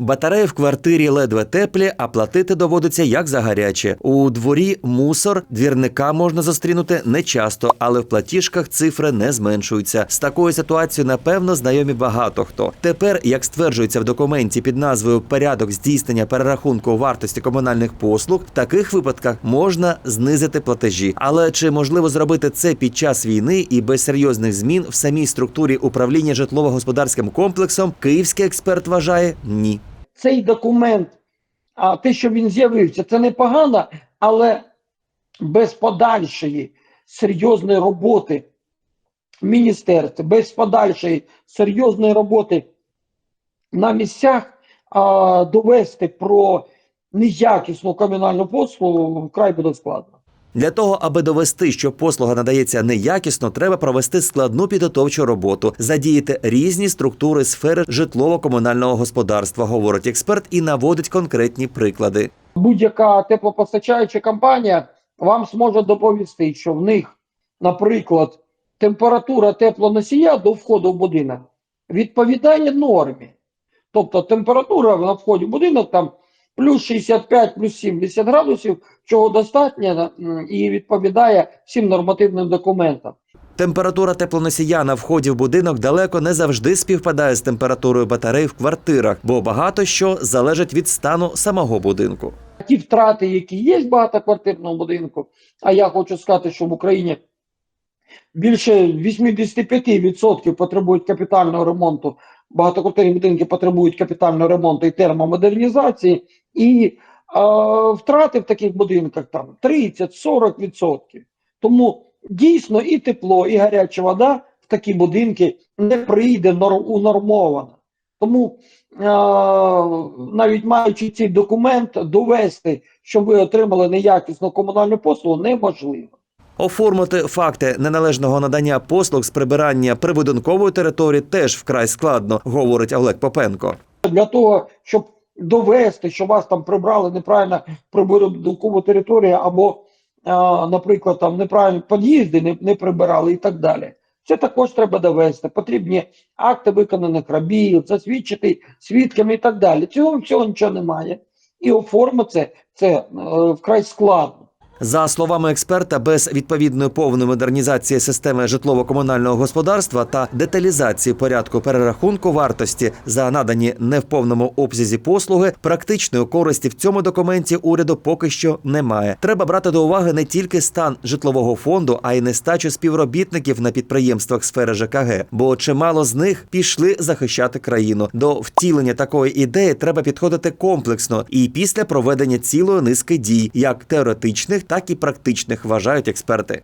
Батареї в квартирі ледве теплі, а платити доводиться як за гаряче. У дворі мусор, двірника можна зустрінути не часто, але в платіжках цифри не зменшуються. З такою ситуацією, напевно, знайомі багато хто. Тепер, як стверджується в документі під назвою Порядок здійснення перерахунку вартості комунальних послуг, в таких випадках можна знизити платежі. Але чи можливо зробити це під час війни і без серйозних змін в самій структурі управління житлово-господарським комплексом, київський експерт вважає ні. Цей документ, а те, що він з'явився, це непогано, але без подальшої серйозної роботи міністерства, без подальшої серйозної роботи на місцях а, довести про неякісну комунальну послугу вкрай буде складно. Для того, аби довести, що послуга надається неякісно, треба провести складну підготовчу роботу, задіяти різні структури сфери житлово-комунального господарства, говорить експерт і наводить конкретні приклади. будь-яка теплопостачаюча компанія вам зможе доповісти, що в них, наприклад, температура теплоносія до входу в будинок відповідає нормі. Тобто температура на вході будинок там плюс 65, плюс 70 градусів, чого достатньо і відповідає всім нормативним документам. Температура теплоносія на вході в будинок далеко не завжди співпадає з температурою батарей в квартирах, бо багато що залежить від стану самого будинку. Ті втрати, які є в багатоквартирному будинку, а я хочу сказати, що в Україні більше 85% потребують капітального ремонту, багатоквартирні будинки потребують капітального ремонту і термомодернізації, і е, втрати в таких будинках там 30-40%. Тому дійсно і тепло, і гаряча вода в такі будинки не прийде нор- унормовано. Тому е, навіть маючи цей документ, довести, що ви отримали неякісну комунальну послугу, неможливо. Оформити факти неналежного надання послуг з прибирання прибудинкової території теж вкрай складно, говорить Олег Попенко. Для того, щоб довести, що вас там прибрали неправильно прибудинкову територію, або, е, наприклад, там неправильно під'їзди не, не прибирали і так далі. Це також треба довести. Потрібні акти виконаних робіт, засвідчити свідками і так далі. Цього всього нічого немає. І оформити це е, вкрай складно. За словами експерта, без відповідної повної модернізації системи житлово-комунального господарства та деталізації порядку перерахунку вартості за надані не в повному обсязі послуги, практичної користі в цьому документі уряду поки що немає. Треба брати до уваги не тільки стан житлового фонду, а й нестачу співробітників на підприємствах сфери ЖКГ, бо чимало з них пішли захищати країну. До втілення такої ідеї треба підходити комплексно і після проведення цілої низки дій, як теоретичних, так і практичних, вважають експерти.